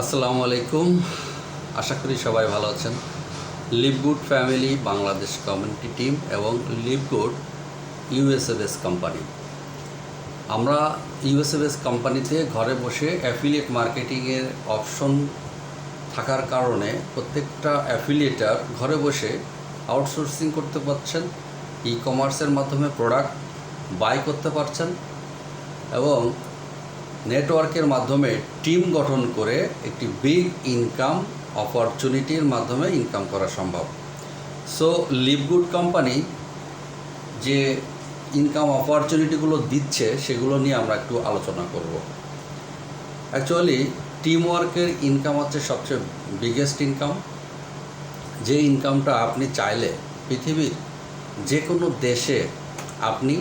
আসসালামু আলাইকুম। আশা করি সবাই ভালো আছেন। Livgood family Bangladesh community team এবং লিভগুড ইউএসএফএস কোম্পানি। আমরা ইউএসএফএস কোম্পানিতে ঘরে বসে অ্যাফিলিয়েট মার্কেটিংয়ের অপশন থাকার কারণে প্রত্যেকটা অ্যাফিলিয়েটার ঘরে বসে আউটসোর্সিং করতে পারছেন ই কমার্সের মাধ্যমে প্রোডাক্ট বাই করতে পারছেন এবং নেটওয়ার্কের মাধ্যমে টিম গঠন করে একটি বিগ ইনকাম অপরচুনিটির মাধ্যমে ইনকাম করা সম্ভব। সো লিভগুড কোম্পানি যে ইনকাম অপরচুনিটিগুলো দিচ্ছে, সেগুলো নিয়ে আমরা একটু আলোচনা করব। অ্যাকচুয়ালি টিম ওয়ার্কের ইনকাম হচ্ছে সবচেয়ে বিগেস্ট ইনকাম যে ইনকামটা আপনি চাইলে পৃথিবীর যে কোনো দেশে আপনি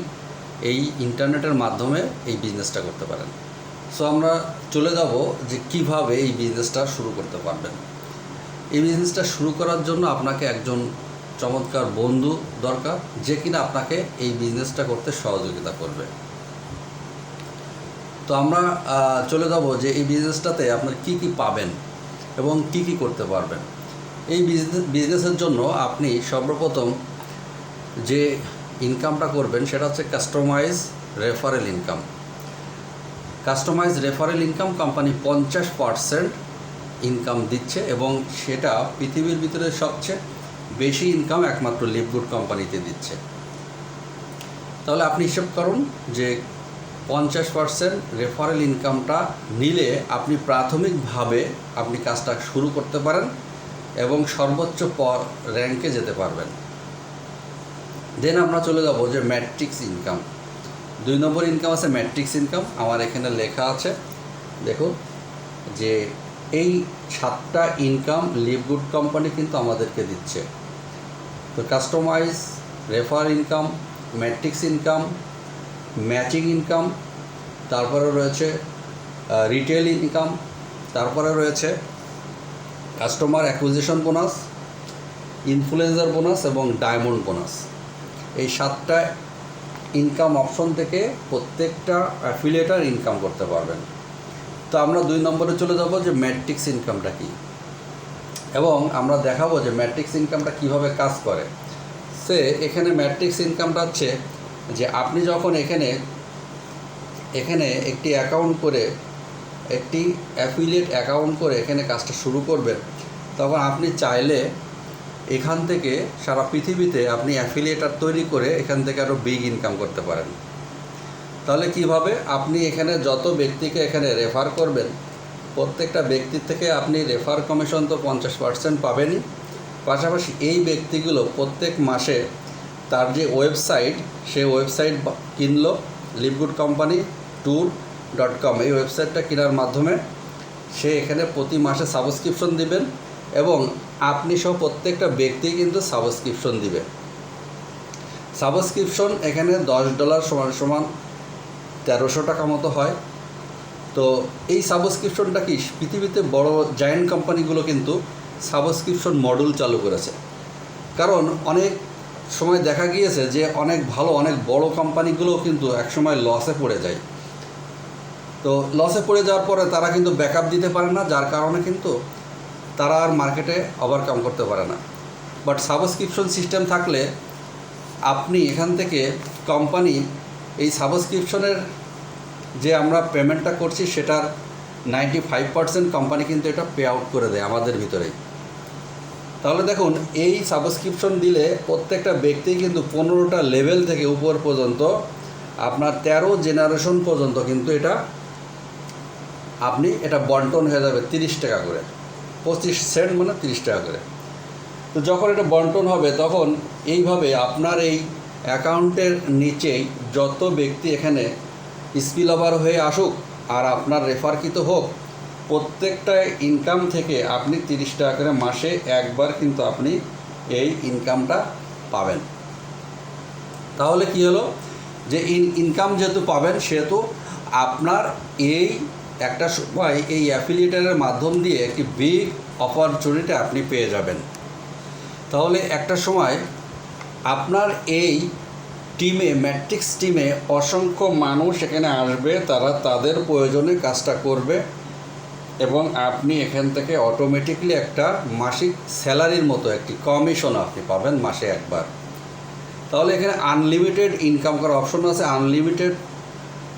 এই ইন্টারনেটের মাধ্যমে এই বিজনেসটা করতে পারেন। সো আমরা চলে যাব যে কীভাবে এই বিজনেসটা শুরু করতে পারবেন। এই বিজনেসটা শুরু করার জন্য আপনাকে একজন চমৎকার বন্ধু দরকার, যে কিনা আপনাকে এই বিজনেসটা করতে সহযোগিতা করবে। তো আমরা চলে যাব যে এই বিজনেসটাতে আপনার কি কি পাবেন এবং কি কি করতে পারবেন। এই বিজনেস বিজনেসের জন্য আপনি সর্বপ্রথম যে ইনকামটা করবেন, সেটা হচ্ছে customize referral income customize referral income company পঞ্চাশ পারসেন্ট ইনকাম দিচ্ছে এবং সেটা পৃথিবীর ভিতরে সবচেয়ে বেশি ইনকাম একমাত্র লিভগুড কোম্পানিতে দিচ্ছে। তাহলে আপনি হিসেব করুন যে পঞ্চাশ পারসেন্ট রেফারেল ইনকামটা নিলে আপনি প্রাথমিকভাবে আপনি কাজটা শুরু করতে পারেন এবং সর্বোচ্চ পর র্যাঙ্কে যেতে পারবেন। দেন আমরা চলে যাব যে ম্যাট্রিক্স ইনকাম। দুই নম্বর ইনকাম আছে ম্যাট্রিক্স ইনকাম আমার এখানে লেখা আছে। দেখুন যে এই সাতটা ইনকাম লিভগুড কোম্পানি কিন্তু আমাদেরকে দিচ্ছে। তো customize refer income matrix income matching income তারপরে রয়েছে রিটেল ইনকাম তারপরে রয়েছে customer acquisition bonus influencer bonus এবং ডায়মন্ড বোনাস এই সাতটা ইনকাম অপশন থেকে প্রত্যেকটা অ্যাফিলিয়েটার ইনকাম করতে পারবেন। তো আমরা দুই নম্বরে চলে যাব যে ম্যাট্রিক্স ইনকামটা কী। এবং আমরা দেখাবো যে ম্যাট্রিক্স ইনকামটা কীভাবে কাজ করে। সে এখানে ম্যাট্রিক্স ইনকামটা হচ্ছে যে আপনি যখন এখানে এখানে একটি অ্যাকাউন্ট করে, একটি অ্যাফিলিয়েট অ্যাকাউন্ট করে এখানে কাজটা শুরু করবেন, তখন আপনি চাইলে এখান থেকে সারা পৃথিবীতে আপনি অ্যাফিলিয়েটার তৈরি করে এখান থেকে আরও বিগ ইনকাম করতে পারেন। তাহলে কীভাবে? আপনি এখানে যত ব্যক্তিকে এখানে রেফার করবেন, প্রত্যেকটা ব্যক্তির থেকে আপনি রেফার কমিশন তো পঞ্চাশ পার্সেন্ট পাবেনই। পাশাপাশি এই ব্যক্তিগুলো প্রত্যেক মাসে তার যে ওয়েবসাইট, সেই ওয়েবসাইট কিনলো Livegood company, tour dot com, এই ওয়েবসাইটটা কেনার মাধ্যমে সে এখানে প্রতি মাসে সাবস্ক্রিপশন দিবেন এবং আপনি সহ প্রত্যেকটা ব্যক্তি কিন্তু সাবস্ক্রিপশন দিবে। সাবস্ক্রিপশন এখানে দশ ডলার সমান সমান তেরোশো টাকা মতো হয়। তো এই সাবস্ক্রিপশনটা কি? পৃথিবীতে বড় জায়েন্ট কোম্পানিগুলো কিন্তু সাবস্ক্রিপশন মডেল চালু করেছে। কারণ অনেক সময় দেখা গিয়েছে যে অনেক ভালো, অনেক বড় কোম্পানিগুলো কিন্তু একসময় লসে পড়ে যায়। তো লসে পড়ে যাওয়ার পরে তারা কিন্তু ব্যাকআপ দিতে পারে না, যার কারণে কিন্তু তারা আর মার্কেটে ওভারকাম করতে পারে না। বাট সাবস্ক্রিপশন সিস্টেম থাকলে আপনি এখান থেকে কোম্পানি এই সাবস্ক্রিপশনের যে আমরা পেমেন্টটা করছি, সেটার নাইনটি ফাইভ পার্সেন্ট কোম্পানি কিন্তু এটা পে আউট করে দেয় আমাদের ভিতরেই। তাহলে দেখুন, এই সাবস্ক্রিপশন দিলে প্রত্যেকটা ব্যক্তি কিন্তু পনেরোটা লেভেল থেকে উপর পর্যন্ত, আপনার তেরো জেনারেশন পর্যন্ত কিন্তু এটা আপনি, এটা বন্টন হয়ে যাবে তিরিশ টাকা করে। পঁচিশ সেন্ট মানে তিরিশ টাকা করে। তো যখন এটা বন্টন হবে, তখন এইভাবে আপনার এই অ্যাকাউন্টের নিচেই যত ব্যক্তি এখানে স্পিল ওভার হয়ে আসুক আর আপনার রেফারকৃত হোক, প্রত্যেকটা ইনকাম থেকে আপনি তিরিশ টাকা করে মাসে একবার কিন্তু আপনি এই ইনকামটা পাবেন। তাহলে কি হলো? যে ইন, ইনকাম যেহেতু পাবেন, সেহেতু আপনার এই একটা সময় এই অ্যাফিলিয়েটারের মাধ্যম দিয়ে একটি বিগ অপরচুনিটি আপনি পেয়ে যাবেন। তাহলে একটা সময় আপনার এই টিমে ম্যাট্রিক্স টিমে অসংখ্য মানুষ এখানে আসবে, তারা তাদের প্রয়োজনে কাজটা করবে এবং আপনি এখান থেকে অটোমেটিকলি একটা মাসিক স্যালারির মতো একটি কমিশন আপনি পাবেন মাসে একবার। তাহলে এখানে আনলিমিটেড ইনকাম করার অপশন আছে। আনলিমিটেড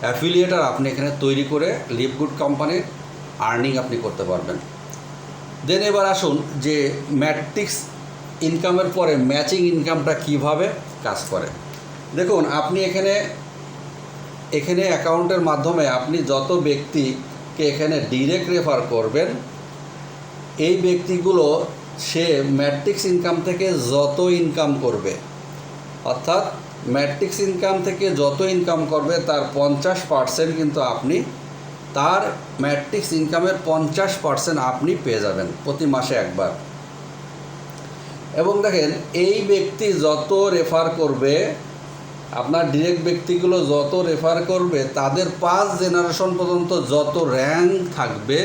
অ্যাফিলিয়েটার আপনি এখানে তৈরি করে লিভগুড কোম্পানির আর্নিং আপনি করতে পারবেন। দেন এবার আসুন যে ম্যাট্রিক্স ইনকামের পরে ম্যাচিং ইনকামটা কীভাবে কাজ করে। দেখুন, আপনি এখানে এখানে অ্যাকাউন্টের মাধ্যমে আপনি যত ব্যক্তিকে এখানে ডিরেক্ট রেফার করবেন, এই ব্যক্তিগুলো সে ম্যাট্রিক্স ইনকাম থেকে যত ইনকাম করবে, অর্থাৎ ম্যাট্রিক্স ইনকাম থেকে যত ইনকাম করবে তার পঞ্চাশ পার্সেন্ট কিন্তু আপনি, তার ম্যাট্রিক্স ইনকামের পঞ্চাশ পার্সেন্ট আপনি পেয়ে যাবেন প্রতি মাসে একবার। এবং দেখেন, এই ব্যক্তি যত রেফার করবে, আপনার ডিরেক্ট ব্যক্তিগুলো যত রেফার করবে, তাদের পাঁচ জেনারেশন পর্যন্ত যত র্যাঙ্ক থাকবে,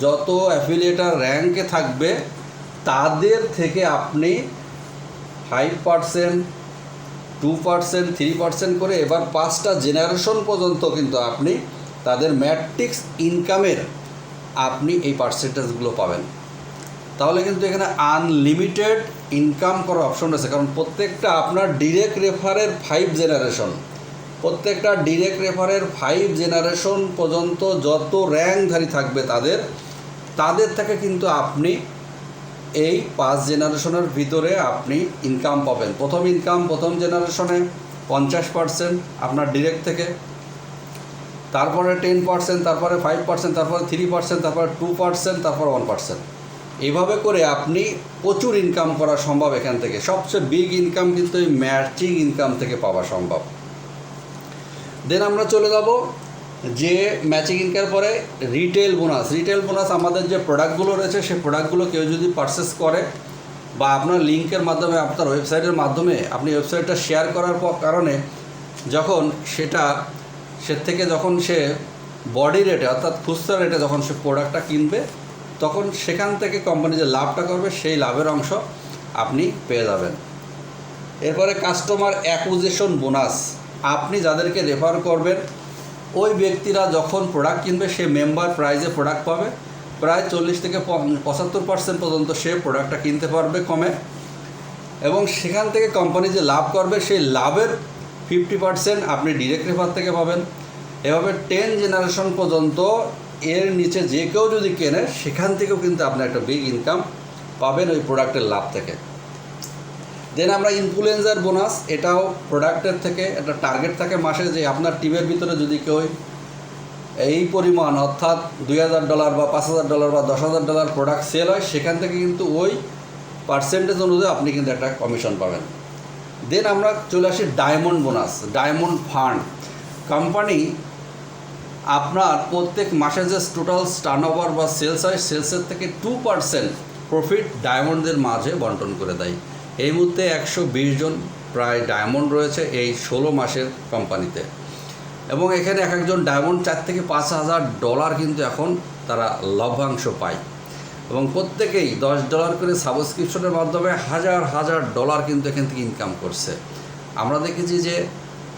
যত অ্যাফিলিয়েটার র্যাঙ্কে থাকবে, তাদের থেকে আপনি five percent two percent three percent করে এবার পাঁচটা জেনারেশন পর্যন্ত কিন্তু আপনি তাদের ম্যাট্রিক্স ইনকামের আপনি এই পার্সেন্টেজগুলো পাবেন। তাহলে কিন্তু এখানে আনলিমিটেড ইনকাম করার অপশন আছে কারণ প্রত্যেকটা আপনার ডিরেক্ট রেফারের ফাইভ জেনারেশন প্রত্যেকটা ডিরেক্ট রেফারের ফাইভ জেনারেশন পর্যন্ত যত র্যাঙ্কধারী থাকবে তাদের তাদের থেকে কিন্তু আপনি এই পাঁচ জেনারেশনের ভিতরে আপনি ইনকাম পাবেন। প্রথম ইনকাম প্রথম জেনারেশনে পঞ্চাশ পার্সেন্ট আপনার ডিরেক্ট থেকে। তারপরে টেন পার্সেন্ট তারপরে ফাইভ পার্সেন্ট তারপরে থ্রি পার্সেন্ট তারপরে টু পার্সেন্ট তারপর ওয়ান পার্সেন্ট এইভাবে করে আপনি প্রচুর ইনকাম করা সম্ভব এখান থেকে। সবচেয়ে বিগ ইনকাম কিন্তু এই ম্যাচিং ইনকাম থেকে পাওয়া সম্ভব। দেন আমরা চলে যাব যে ম্যাচিং ইনকামের পরে রিটেল বোনাস রিটেল বোনাস আমাদের যে প্রোডাক্টগুলো রয়েছে সেই প্রোডাক্টগুলো কেউ যদি পারচেস করে বা আপনার লিঙ্কের মাধ্যমে, আপনার ওয়েবসাইটের মাধ্যমে আপনি ওয়েবসাইটটা শেয়ার করার কারণে যখন সেটা, সে থেকে যখন সে বডি রেটে অর্থাৎ খুচরা রেটে যখন সে প্রোডাক্টটা কিনবে, তখন সেখান থেকে কোম্পানি যে লাভটা করবে, সেই লাভের অংশ আপনি পেয়ে যাবেন। এরপরে কাস্টমার অ্যাকুইজিশন বোনাস আপনি যাদেরকে রেফার করবেন ওই ব্যক্তিরা যখন প্রোডাক্ট কিনবে, সে মেম্বার প্রাইজে প্রোডাক্ট পাবে। প্রায় চল্লিশ থেকে পঁচাত্তর পার্সেন্ট পর্যন্ত সে প্রোডাক্টটা কিনতে পারবে কমে। এবং সেখান থেকে কোম্পানি যে লাভ করবে, সেই লাভের ফিফটি পার্সেন্ট আপনি ডিরেক্ট রেফার থেকে পাবেন। এভাবে টেন জেনারেশন পর্যন্ত এর নিচে যে কেউ যদি কেনে, সেখান থেকেও কিন্তু আপনি একটা বিগ ইনকাম পাবেন ওই প্রোডাক্টের লাভ থেকে। দেন আমরা ইনফ্লুয়েঞ্জার বোনাস এটাও প্রোডাক্টের থেকে, একটা টার্গেট থাকে মাসে যে আপনার টিমের ভিতরে যদি কেউ এই পরিমাণ, অর্থাৎ দুই হাজার ডলার বা পাঁচ হাজার ডলার বা দশ হাজার ডলার প্রোডাক্ট সেল হয়, সেখান থেকে কিন্তু ওই পার্সেন্টেজ অনুযায়ী আপনি কিন্তু একটা কমিশন পাবেন। দেন আমরা চলে আসি diamond bonus diamond fund company আপনার প্রত্যেক মাসে যে টোটাল টার্ন ওভার বা সেলস হয় সেলসের থেকে টু পার্সেন্ট প্রফিট ডায়মন্ডদের মাঝে বন্টন করে দেয়। এই মুহূর্তে একশো বিশ জন প্রায় ডায়মন্ড রয়েছে এই ষোলো মাসের কোম্পানিতে। এবং এখানে এক একজন ডায়মন্ড চার থেকে পাঁচ হাজার ডলার কিন্তু এখন তারা লভ্যাংশ পায়। এবং প্রত্যেকেই দশ ডলার করে সাবস্ক্রিপশনের মাধ্যমে হাজার হাজার ডলার কিন্তু এখান থেকে ইনকাম করছে। আমরা দেখেছি যে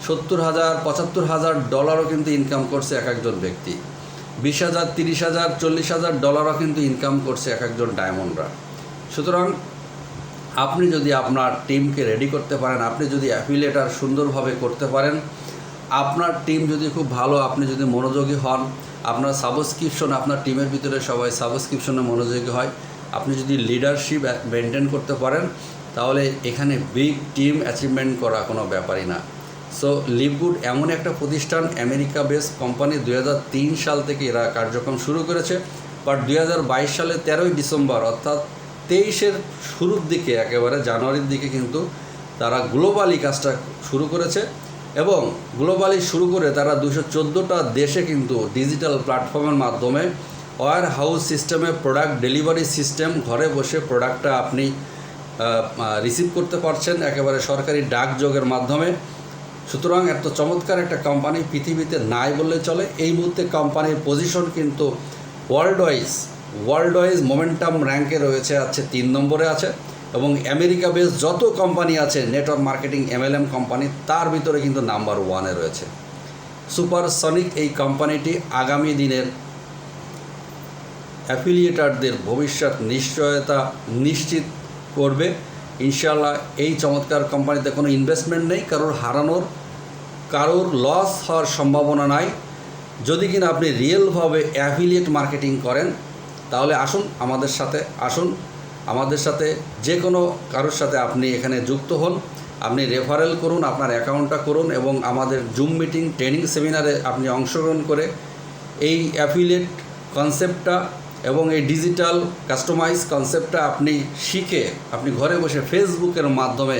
সত্তর হাজার, পঁচাত্তর হাজার ডলারও কিন্তু ইনকাম করছে এক একজন ব্যক্তি। বিশ হাজার, তিরিশ হাজার, চল্লিশ হাজার ডলারও কিন্তু ইনকাম করছে এক একজন ডায়মন্ডরা। সুতরাং আপনি যদি আপনার টিমকে রেডি করতে পারেন, আপনি যদি অ্যাফিলেটার সুন্দরভাবে করতে পারেন, আপনার টিম যদি খুব ভালো, আপনি যদি মনোযোগী হন, আপনার সাবস্ক্রিপশন আপনার টিমের ভিতরে সবাই সাবস্ক্রিপশনে মনোযোগী হয়, আপনি যদি লিডারশিপ মেনটেন করতে পারেন, তাহলে এখানে বিগ টিম অ্যাচিভমেন্ট করা কোনো ব্যাপারই না। সো লিভগুড এমন একটা প্রতিষ্ঠান আমেরিকা বেস কোম্পানি দু হাজার তিন সাল থেকে এরা কার্যক্রম শুরু করেছে। বাট দুই সালে তেরোই ডিসেম্বর, অর্থাৎ তেইশের শুরুর দিকে, একেবারে জানুয়ারির দিকে কিন্তু তারা গ্লোবালি কাজটা শুরু করেছে এবং গ্লোবালি শুরু করে তারা দুশো চোদ্দোটা দেশে কিন্তু ডিজিটাল প্ল্যাটফর্মের মাধ্যমে ওয়ার হাউস সিস্টেমে প্রোডাক্ট ডেলিভারি সিস্টেম, ঘরে বসে প্রোডাক্টটা আপনি রিসিভ করতে পারছেন, একেবারে সরকারি ডাকযোগের মাধ্যমে। সুতরাং এত চমৎকার একটা কোম্পানি পৃথিবীতে নাই বললে চলে। এই মুহূর্তে কোম্পানির পজিশন কিন্তু world wise world wise momentum র্যাঙ্কে রয়েছে, আছে তিন নম্বরে আছে এবং আমেরিকা বেস যত কোম্পানি আছে, নেটওয়ার্ক মার্কেটিং, এমএলএম কোম্পানি, তার ভিতরে কিন্তু নাম্বার ওয়ানে রয়েছে। সুপার সনিক এই কোম্পানিটি আগামী দিনের অ্যাফিলিয়েটারদের ভবিষ্যৎ নিশ্চয়তা নিশ্চিত করবে। ইনশাল্লাহ এই চমৎকার কোম্পানিতে কোনো ইনভেস্টমেন্ট নেই, কারোর হারানোর, কারোর লস হওয়ার সম্ভাবনা নাই। যদি কিনা আপনি রিয়েলভাবে অ্যাফিলিয়েট মার্কেটিং করেন তাহলে আসুন আমাদের সাথে, আসুন। আমাদের সাথে যে কোনো কারোর সাথে আপনি এখানে যুক্ত হন, আপনি রেফারেল করুন, আপনার অ্যাকাউন্টটা করুন এবং আমাদের জুম মিটিং ট্রেনিং সেমিনারে আপনি অংশগ্রহণ করে এই অ্যাফিলিয়েট কনসেপ্টটা এবং এই ডিজিটাল কাস্টমাইজ কনসেপ্টটা আপনি শিখে, আপনি ঘরে বসে ফেসবুকের মাধ্যমে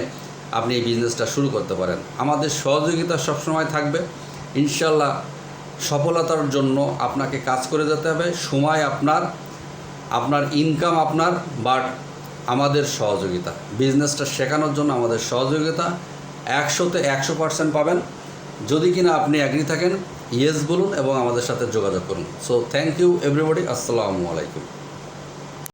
আপনি এই বিজনেসটা শুরু করতে পারেন। আমাদের সহযোগিতা সবসময় থাকবে। ইনশাল্লাহ সফলতার জন্য আপনাকে কাজ করে যেতে হবে। সময় আপনার আপনার ইনকাম আপনার বাট আমাদের সহযোগিতা। বিজনেসটা শেখানোর জন্য আমাদের সহযোগিতা। একশোতে একশো পার্সেন্ট পাবেন। যদি কিনা আপনি অ্যাগ্রি থাকেন ইয়েস বলুন এবং আমাদের সাথে যোগাযোগ করুন। সো থ্যাংক ইউ এভরিবডি আসসালামু আলাইকুম।